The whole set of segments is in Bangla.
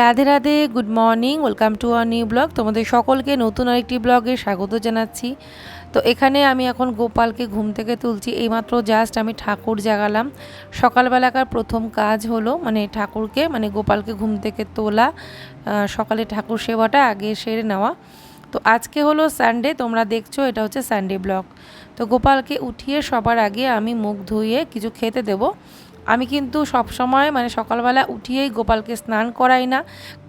Radhe Radhe good morning welcome to our new blog তোমাদের সকলকে নতুন আরেকটি ব্লগে স্বাগত জানাচ্ছি। তো এখানে আমি এখন গোপালকে ঘুম থেকে তুলছি। এইমাত্র জাস্ট আমি ঠাকুর জাগালাম। সকালবেলাকার প্রথম কাজ হলো মানে ঠাকুরকে মানে গোপালকে ঘুম থেকে তোলা সকালে ঠাকুর সেবাটা, আগে সেরে নেওয়া। তো আজকে হলো সানডে তোমরা দেখছ, এটা হচ্ছে সানডে ব্লগ তো গোপালকে উঠিয়ে সবার আগে আমি মুখ ধুইয়ে কিছু খেতে দেবো। আমি কিন্তু সব সময় মানে সকালবেলা উঠিয়েই গোপালকে স্নান করাই না।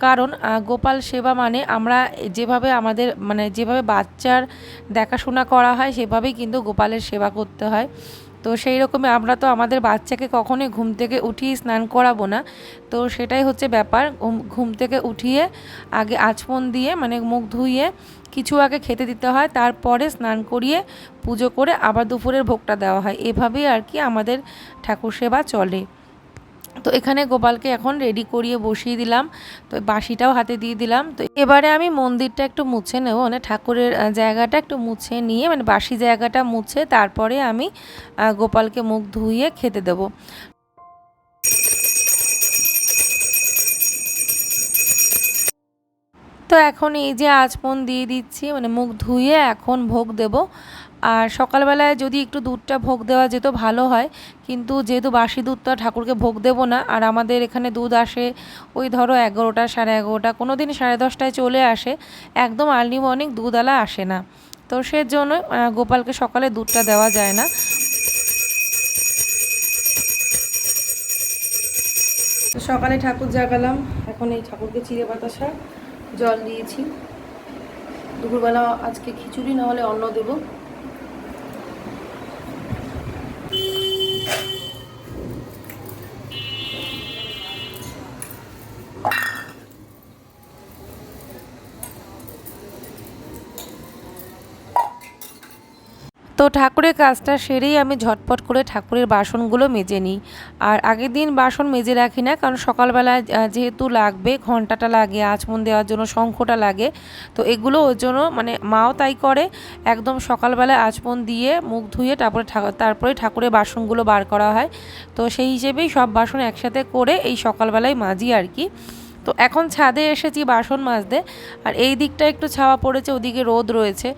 কারণ গোপাল সেবা মানে আমরা যেভাবে আমাদের মানে যেভাবে বাচ্চার দেখাশোনা করা হয়, সেভাবেই কিন্তু গোপালের সেবা করতে হয়। তো সেই রকমই আমরা তো আমাদের বাচ্চাকে কখনোই ঘুম থেকে উঠিয়ে স্নান করাবো না। তো সেটাই হচ্ছে ব্যাপার। ঘুম- থেকে উঠিয়ে আগে আচমন দিয়ে মানে মুখ ধুইয়ে কিছু আগে খেতে দিতে হয়, তারপরে স্নান করিয়ে পুজো করে আবার দুপুরের ভোগটা দেওয়া হয়। এভাবেই আর কি আমাদের ঠাকুর সেবা চলে। তো এখানে গোপালকে এখন রেডি করিয়ে বসিয়ে দিলাম। তো বাসিটাও হাতে দিয়ে দিলাম। তো এবারে আমি মন্দিরটা একটু মুছে নেব মানে ঠাকুরের জায়গাটা একটু মুছে নিয়ে মানে বাসি জায়গাটা মুছে তারপরে আমি গোপালকে মুখ ধুইয়ে খেতে দেবো। তো এখন এই যে আচমন দিয়ে দিচ্ছি মানে মুখ ধুয়ে এখন ভোগ দেব। আর সকালবেলায় যদি একটু দুধটা ভোগ দেওয়া যেত ভালো হয়, কিন্তু যেহেতু বাসি দুধটা ঠাকুরকে ভোগ দেব না, আর আমাদের এখানে দুধ আসে ওই ধরো এগারোটা, সাড়ে এগারোটা কোনো দিন সাড়ে দশটায় চলে আসে, একদম আর্লি মর্নিং দুধওয়ালা আসে না। তো সেজন্য গোপালকে সকালে দুধটা দেওয়া যায় না। সকালে ঠাকুর জাগালাম, এখন এই ঠাকুরকে চিড়ে বাতাসা জল দিয়েছি। দুপুরবেলা আজকে খিচুড়ি, না হলে অন্ন দেব। তো ঠাকুরের কাজটা সেরেই আমি ঝটপট করে ঠাকুরের বাসনগুলো মেজে নিই। আর আগের দিন বাসন মেজে রাখি না, কারণ সকালবেলা যেহেতু লাগবে, ঘন্টাটা লাগে, আচমন দেওয়ার জন্য শঙ্খটা লাগে, তো এগুলো ওর জন্য মানে মাও তাই করে, একদম সকালবেলা আচমন দিয়ে মুখ ধুয়ে তারপরে তারপরে ঠাকুরের বাসনগুলো বার করা হয়। তো সেই হিসেবেই সব বাসন একসাথে করে এই সকালবেলায় মাজি আর কি। তো এখন ছাদে এসেছি বাসন মাজতে, আর এই দিকটা একটু ছাওয়া পড়েছে, ওদিকে রোদ রয়েছে।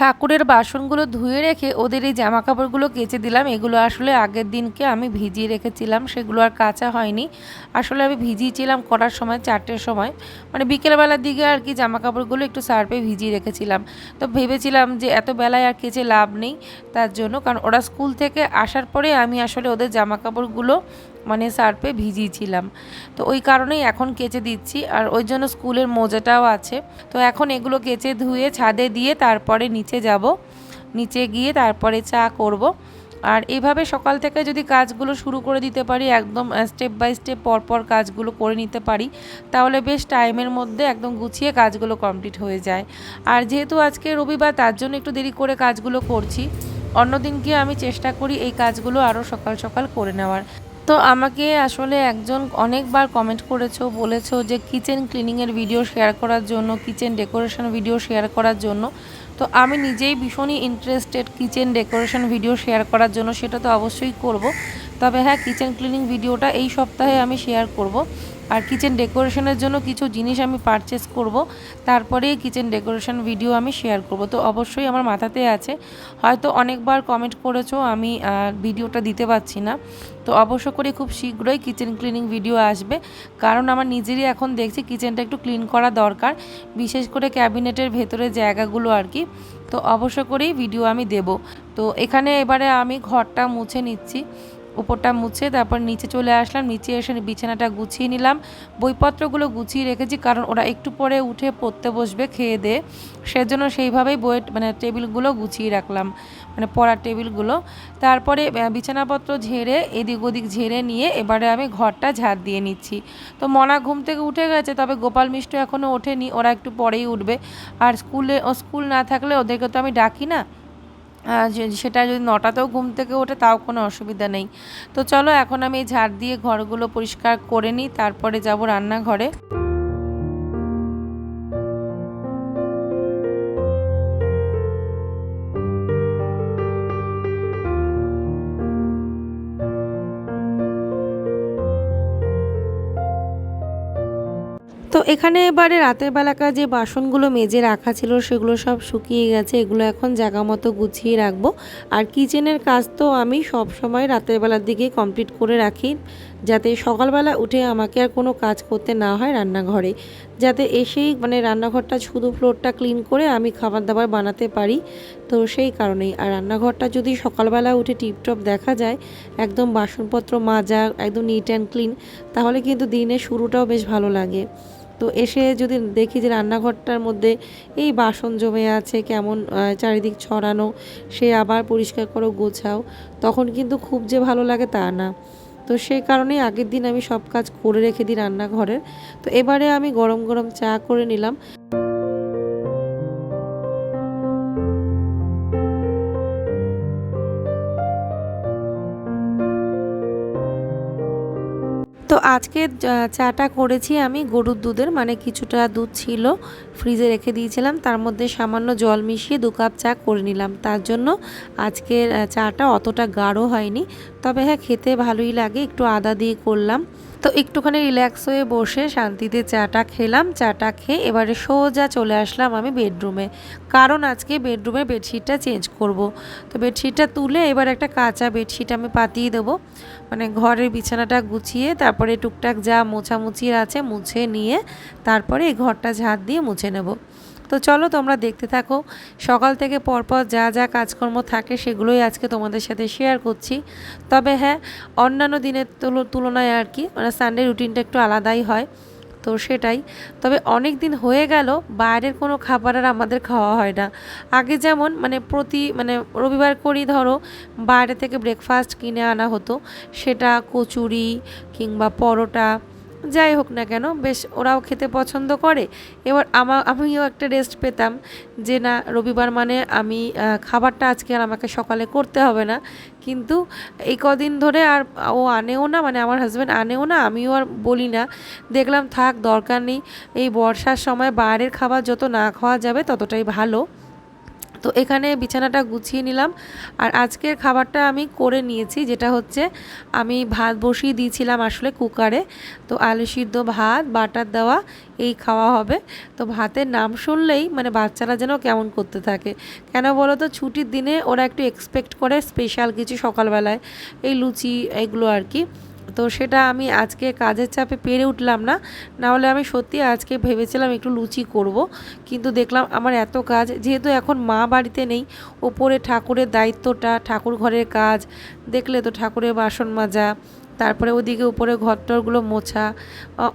ঠাকুরের বাসনগুলো ধুয়ে রেখে ওদের এই জামা কাপড়গুলো কেচে দিলাম। এগুলো আসলে আগের দিনকে আমি ভিজিয়ে রেখেছিলাম। সেগুলো আর কাঁচা হয়নি। আসলে আমি ভিজিয়েছিলাম করার সময়, চারটের সময়। মানে বিকেলবেলার দিকে আর কি জামা কাপড়গুলো একটু সার্ফে ভিজিয়ে রেখেছিলাম। তো ভেবেছিলাম যে এত বেলায় আর কেচে লাভ নেই তার জন্য। কারণ ওরা স্কুল থেকে আসার পরে আমি আসলে ওদের জামা কাপড়গুলো মানে সার্ফে ভিজিয়েছিলাম। তো ওই কারণেই এখন কেচে দিচ্ছি। আর ওই জন্য স্কুলের মোজাটাও আছে। তো এখন এগুলো কেচে ধুয়ে, ছাদে দিয়ে তারপরে নিচে যাব। নিচে গিয়ে তারপরে চা করব। আর এইভাবে সকাল থেকে যদি কাজগুলো শুরু করে দিতে পারি, একদম স্টেপ বাই স্টেপ পরপর কাজগুলো করে নিতে পারি, তাহলে বেশ টাইমের মধ্যে একদম গুছিয়ে কাজগুলো কমপ্লিট হয়ে যায়। আর যেহেতু আজকে রবিবার, তার জন্য একটু দেরি করে কাজগুলো করছি। অন্যদিনকে আমি চেষ্টা করি এই কাজগুলো আরও সকাল সকাল করে নেওয়ার। তো আমাকে আসলে একজন অনেকবার কমেন্ট করেছ বলেছ যে কিচেন ক্লিনিংয়ের ভিডিও শেয়ার করার জন্য কিচেন ডেকোরেশন ভিডিও শেয়ার করার জন্য। তো আমি নিজেই ভীষণই interested kitchen decoration video share করার জন্য, সেটা তো অবশ্যই করব। তবে হ্যাঁ কিচেন ক্লিনিং ভিডিওটা এই সপ্তাহে আমি শেয়ার করব। আর কিচেন ডেকোরেশনের জন্য কিছু জিনিস আমি পারচেস করব। তারপরে কিচেন ডেকোরেশন ভিডিও আমি শেয়ার করব। তো অবশ্যই আমার মাথাতে আছে। হয়তো অনেকবার কমেন্ট করেছ, আমি ভিডিওটা দিতে পারছি না। তো অবশ্য করে খুব শীঘ্রই কিচেন ক্লিনিং ভিডিও আসবে। কারণ আমার নিজেরই এখন দেখছি কিচেনটা একটু ক্লিন করা দরকার। বিশেষ করে ক্যাবিনেটের ভেতরে জায়গাগুলো আর কি। তো অবশ্য করেই ভিডিও আমি দেব। তো এখানে এবারে আমি ঘরটা মুছে নিচ্ছি। উপরটা মুছে তারপর নিচে চলে আসলাম। নিচে এসে বিছানাটা গুছিয়ে নিলাম। বইপত্রগুলো গুছিয়ে রেখেছি কারণ ওরা একটু পরে উঠে পড়তে বসবে খেয়ে দিয়ে সেজন্য সেইভাবেই বইয়ের মানে টেবিলগুলো গুছিয়ে রাখলাম মানে পড়ার টেবিলগুলো। তারপরে বিছানাপত্র ঝেড়ে এদিক ওদিক ঝেড়ে নিয়ে এবারে আমি ঘরটা ঝাড় দিয়ে নিচ্ছি। তো মনা ঘুম থেকে উঠে গেছে, তবে গোপাল মিষ্ট এখনও ওঠেনি, ওরা একটু পরেই উঠবে। আর স্কুলে স্কুল না থাকলে ওদেরকে তো আমি ডাকি না। সেটা যদি নটাতেও ঘুম থেকে ওঠে, তাও কোনো অসুবিধা নেই। তো চলো, এখন আমি ঝাড় দিয়ে ঘরগুলো পরিষ্কার করে নিই, তারপরে যাব রান্নাঘরে। তো এখানে এবারে রাতের বেলাকার যে বাসনগুলো মেজে রাখা ছিল, সেগুলো সব শুকিয়ে গেছে। এগুলো এখন জায়গা মতো গুছিয়ে রাখব। আর কিচেনের কাজ তো আমি সব সময় রাতের বেলার দিকে কমপ্লিট করে রাখি, যাতে সকালবেলা উঠে আমাকে আর কোনো কাজ করতে না হয় রান্নাঘরে। যাতে এসেই মানে রান্নাঘরটা শুধু ফ্লোরটা ক্লিন করে আমি খাবার দাবার বানাতে পারি। তো সেই কারণেই। আর রান্নাঘরটা যদি সকালবেলা উঠে টিপটপ দেখা যায়, একদম বাসনপত্র মাজা, একদম নিট অ্যান্ড ক্লিন তাহলে কিন্তু দিনের শুরুটাও বেশ ভালো লাগে। তো এসে যদি দেখি যে রান্নাঘরটার মধ্যে এই বাসন জমে আছে, কেমন চারিদিক ছড়ানো, সে আবার পরিষ্কার করো, গোছাও, তখন কিন্তু খুব যে ভালো লাগে তা না। তো সেই কারণেই আগের দিন আমি সব কাজ করে রেখে দিই রান্নাঘরের। তো এবারে আমি গরম গরম চা করে নিলাম। আজকে চাটা করেছি আমি, গরুর দুধের মানে কিছুটা দুধ ছিল, ফ্রিজে রেখে দিয়েছিলাম, তার মধ্যে সামান্য জল মিশিয়ে দু কাপ চা করে নিলাম। তার জন্য আজকের চাটা অতটা গাঢ় হয়নি তবে হ্যাঁ খেতে ভালোই লাগে। একটু আদা দিয়ে করলাম। তো একটুখানি রিল্যাক্স হয়ে বসে শান্তিতে চাটা খেলাম। চাটা খেয়ে এবারে সোজা চলে আসলাম আমি বেডরুমে কারণ আজকে বেডরুমের বেডশিটটা চেঞ্জ করব। তো বেডশিটটা তুলে এবার একটা কাঁচা বেডশিট আমি পাতিয়ে দেবো। মানে ঘরের বিছানাটা গুছিয়ে, তারপরে টুকটাক যা মোছামুছির আছে মুছে নিয়ে, তারপরে এই ঘরটা ঝাড় দিয়ে মুছে নেব। তো চলো তোমরা দেখতে থাকো। সকাল থেকে পরপর যা যা কাজকর্ম থাকে সেগুলোই আজকে তোমাদের সাথে শেয়ার করছি। তবে হ্যাঁ অন্যান্য দিনের তুল- তুলনায় আর কি মানে সানডে রুটিনটা একটু আলাদাই হয়, তো সেটাই। তবে অনেক দিন হয়ে গেল, বাইরের কোনো খাবার আর আমাদের খাওয়া হয় না। আগে যেমন মানে প্রতি মানে রবিবার করেই ধরো, বাইরে থেকে ব্রেকফাস্ট কিনে আনা হতো। সেটা কচুরি কিংবা পরোটা যাই হোক না কেন, বেশ ওরাও খেতে পছন্দ করে। এবার আমার আমিও একটা রেস্ট পেতাম যে না, রবিবার মানে আমি খাবারটা আজকে আর আমাকে সকালে করতে হবে না। কিন্তু এই কদিন ধরে আর ও আনেও না মানে আমার হাজব্যান্ড আনেও না, আমিও আর বলি না। দেখলাম থাক, দরকার নেই। এই বর্ষার সময় বাইরের খাবার যত না খাওয়া যাবে ততটাই ভালো। তো এখানে বিছানাটা গুছিয়ে নিলাম। আর আজকের খাবারটা আমি করে নিয়েছি, যেটা হচ্ছে আমি ভাত বসিয়ে দিয়েছিলাম আসলে কুকারে। তো আলু সিদ্ধ ভাত, বাটার দেওয়া, এই খাওয়া হবে। তো ভাতের নাম শুনলেই মানে বাচ্চারা যেন কেমন করতে থাকে। কেন বলো তো, ছুটির দিনে ওরা একটু এক্সপেক্ট করে স্পেশাল কিছু সকালবেলায়। এই লুচি, এগুলো আর কি। তো সেটা আমি আজকে কাজের চাপে পেরে উঠলাম না। না হলে আমি সত্যি আজকে ভেবেছিলাম একটু লুচি করব। কিন্তু দেখলাম আমার এত কাজ, যেহেতু এখন মা বাড়িতে নেই, ওপরে ঠাকুরের দায়িত্বটা, ঠাকুর ঘরের কাজ, দেখলে তো ঠাকুরের বাসন মাজা, তারপরে ওদিকে উপরে ঘরটরগুলো মোছা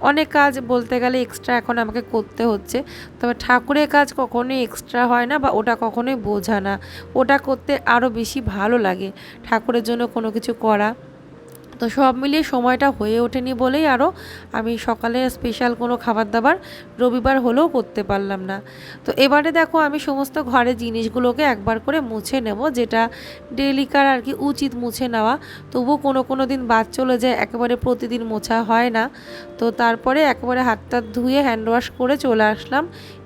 অনেক কাজ বলতে গেলে এক্সট্রা এখন আমাকে করতে হচ্ছে। তবে ঠাকুরের কাজ কখনোই এক্সট্রা হয় না বা ওটা কখনোই বোঝা না। ওটা করতে আরও বেশি ভালো লাগে। ঠাকুরের জন্য কোনো কিছু করা। তো সব মিলিয়ে সময়টা হয়ে ওঠেনি বলেই আরও আমি সকালে স্পেশাল কোনো খাবার দাবার রবিবার হলেও করতে পারলাম না। তো এবারে দেখো আমি সমস্ত ঘরের জিনিসগুলোকে একবার করে মুছে নেব, যেটা ডেলিকার আর কি উচিত মুছে নেওয়া। তবু কোনো কোনো দিন বাদ চলে যায়, একেবারে প্রতিদিন মোছা হয় না। তো তারপরে একেবারে হাতটা ধুয়ে হ্যান্ড ওয়াশ করে চলে আসলাম।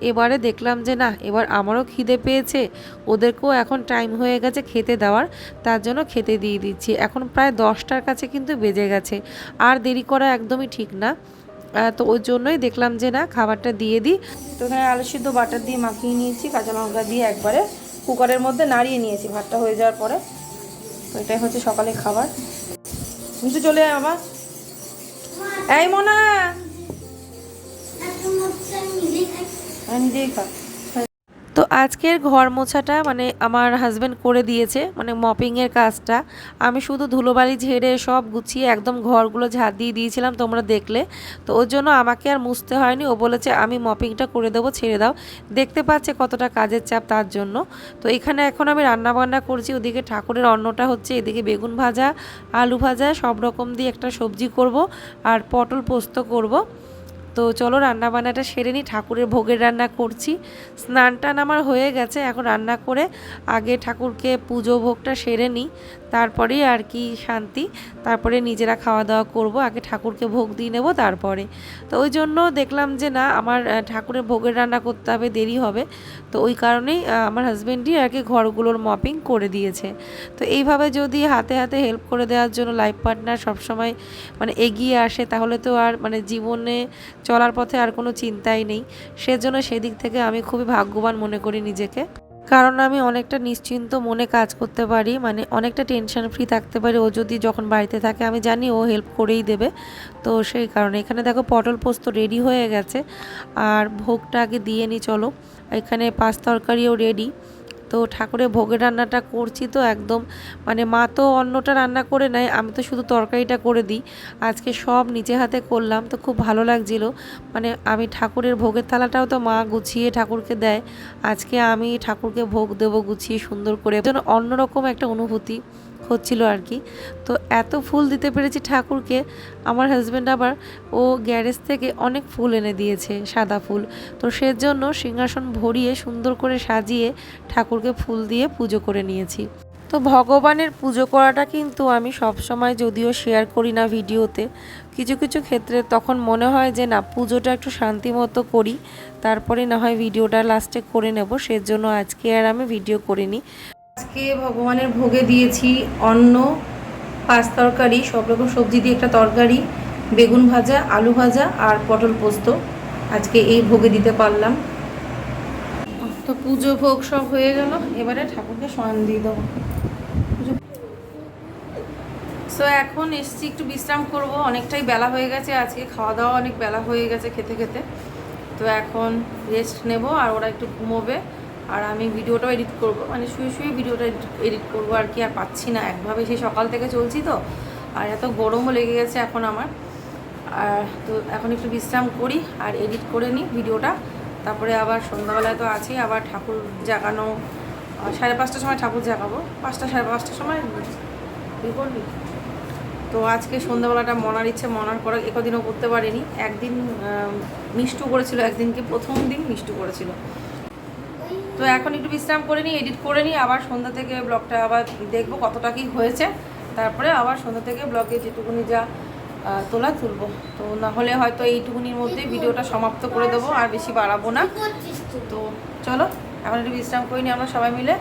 এবারে দেখলাম যে না, এবার আমারও খিদে পেয়েছে, ওদেরকেও এখন টাইম হয়ে গেছে খেতে দেওয়ার, তার জন্য খেতে দিয়ে দিচ্ছি। এখন প্রায় দশটার কাছে কিন্তু বেজে গেছে। আর দেরি করা একদমই ঠিক না। তো ওই জন্যই দেখলাম যে না খাবারটা দিয়ে দিই। তো এখানে আলু সিদ্ধ বাটার দিয়ে মাখিয়ে নিয়েছি কাঁচা লঙ্কা দিয়ে একবারে কুকারের মধ্যে নাড়িয়ে নিয়েছি ভাতটা হয়ে যাওয়ার পরে। তো এটাই হচ্ছে সকালে খাবার। কিন্তু চলে আয় আবার এই মোনা। আমি নিজেই খা তো আজকের ঘর মোছাটা মানে আমার হাজব্যান্ড করে দিয়েছে মানে মপিংয়ের কাজটা। আমি শুধু ধুলোবালি ঝেড়ে সব গুছিয়ে একদম ঘরগুলো ঝাঁট দিয়ে দিয়েছিলাম তোমরা দেখলে। তো ওর জন্য আমাকে আর মুছতে হয়নি, ও বলেছে আমি মপিংটা করে দেবো, ছেড়ে দাও। দেখতে পাচ্ছে কতটা কাজের চাপ তার জন্য। তো এখানে এখন আমি রান্না বান্না করছি, ওদিকে ঠাকুরের অন্নটা হচ্ছে, এদিকে বেগুন ভাজা, আলু ভাজা, সব রকম দিয়ে একটা সবজি করব আর পটল পোস্ত করব। তো চলো রান্না বান্নাটা সেরে নিই। ঠাকুরের ভোগের রান্না করছি। স্নান টান আমার হয়ে গেছে, এখন রান্না করে আগে ঠাকুরকে পুজো ভোগটা সেরে নিই। তারপরেই আর কি শান্তি। তারপরে নিজেরা খাওয়া দাওয়া করব, আগে ঠাকুরকে ভোগ দিয়ে নেব তারপরে। তো ওই জন্য দেখলাম যে না, আমার ঠাকুরের ভোগের রান্না করতে হবে, দেরি হবে। তো ওই কারণেই আমার হাজব্যান্ডই আর কি ঘরগুলোর মপিং করে দিয়েছে। তো এইভাবে যদি হাতে হাতে হেল্প করে দেওয়ার জন্য লাইফ পার্টনার সবসময় মানে এগিয়ে আসে, তাহলে তো আর মানে জীবনে চলার পথে আর কোনো চিন্তাই নেই। সেজন্য সেদিক থেকে আমি খুবই ভাগ্যবান মনে করি নিজেকে। কারণ আমি অনেকটা নিশ্চিন্ত মনে কাজ করতে পারি মানে অনেকটা টেনশন ফ্রি থাকতে পারি। ও যদি যখন বাড়িতে থাকে, আমি জানি ও হেল্প করেই দেবে। তো সেই কারণে এখানে দেখো পটল পোস্ত রেডি হয়ে গেছে। আর ভোগটা আগে দিয়ে নি, চলো। এখানে পাঁচ তরকারিও রেডি তো ঠাকুরের ভোগের রান্নাটা করছি তো একদম। মানে মা তো অন্যটা রান্না করে নেয়, আমি তো শুধু তরকারিটা করে দিই। আজকে সব নিজে হাতে করলাম, তো খুব ভালো লাগছিল। মানে আমি ঠাকুরের ভোগের থালাটাও তো মা গুছিয়ে ঠাকুরকে দেয়। আজকে আমি ঠাকুরকে ভোগ দেবো গুছিয়ে সুন্দর করে। অন্যরকম একটা অনুভূতি। হচ্ছিল আর কি। তো এত ফুল দিতে পেরেছি ঠাকুরকে, আমার হাজব্যান্ড আবার ও গ্যারেজ থেকে অনেক ফুল এনে দিয়েছে, সাদা ফুল। তো সেজন্য সিংহাসন ভরিয়ে সুন্দর করে সাজিয়ে ঠাকুরকে ফুল দিয়ে পুজো করে নিয়েছি। তো ভগবানের পুজো করাটা কিন্তু আমি সব সময় যদিও শেয়ার করি না ভিডিওতে, কিছু কিছু ক্ষেত্রে তখন মনে হয় যে না, পুজোটা একটু শান্তি মতো করি, তারপরে না হয় ভিডিওটা লাস্টে করে নেব, সেজন্য আজকে আর আমি ভিডিও করিনি। আজকে ভগবানের ভোগে দিয়েছি অন্ন, পাঁচ তরকারি, সব রকম সবজি দিয়ে একটা তরকারি, বেগুন ভাজা, আলু ভাজা আর পটল পোস্ত। আজকে এই ভোগে দিতে পারলাম। তো পুজো ভোগ সব হয়ে গেল। এবারে ঠাকুরকে শয়ন দিয়ে দেবো। সো এখন এসছি, একটু বিশ্রাম করব। অনেকটাই বেলা হয়ে গেছে। আজকে খাওয়া দাওয়া অনেক বেলা হয়ে গেছে খেতে খেতে। তো এখন রেস্ট নেব আর ওরা একটু ঘুমোবে। আর আমি ভিডিওটাও এডিট করব। মানে শুয়ে শুয়ে ভিডিওটা এডিট করব আর কি, আর পাচ্ছি না। একভাবে সেই সকাল থেকে চলছি তো, আর এত গরমও লেগে গেছে এখন আমার। আর তো এখন একটু বিশ্রাম করি আর এডিট করে নিই ভিডিওটা। তারপরে আবার সন্ধ্যাবেলায় তো আছেই, আবার ঠাকুর জাগানো। সাড়ে পাঁচটার সময় ঠাকুর জাগাবো। পাঁচটা, সাড়ে পাঁচটার সময় কী করবি তো আজকে সন্ধ্যাবেলাটা মনার ইচ্ছে, মনার করা একদিনও করতে পারিনি। একদিন মিষ্টু করেছিল, একদিনকে প্রথম দিন মিষ্টু করেছিল। তো এখন একটু বিশ্রাম করে নিই এডিট করে নিই, আবার সন্ধ্যা থেকে ব্লগটা আবার দেখব কতটা কি হয়েছে। তারপরে আবার সন্ধ্যা থেকে ব্লগে যেটুকুনি যা তোলা তুলবো। তো না হলে হয়তো এইটুকুনির মধ্যে ভিডিওটা সমাপ্ত করে দেবো, আর বেশি বাড়াবো না। তো চলো, এখন একটু বিশ্রাম করে নিই আমরা সবাই মিলে।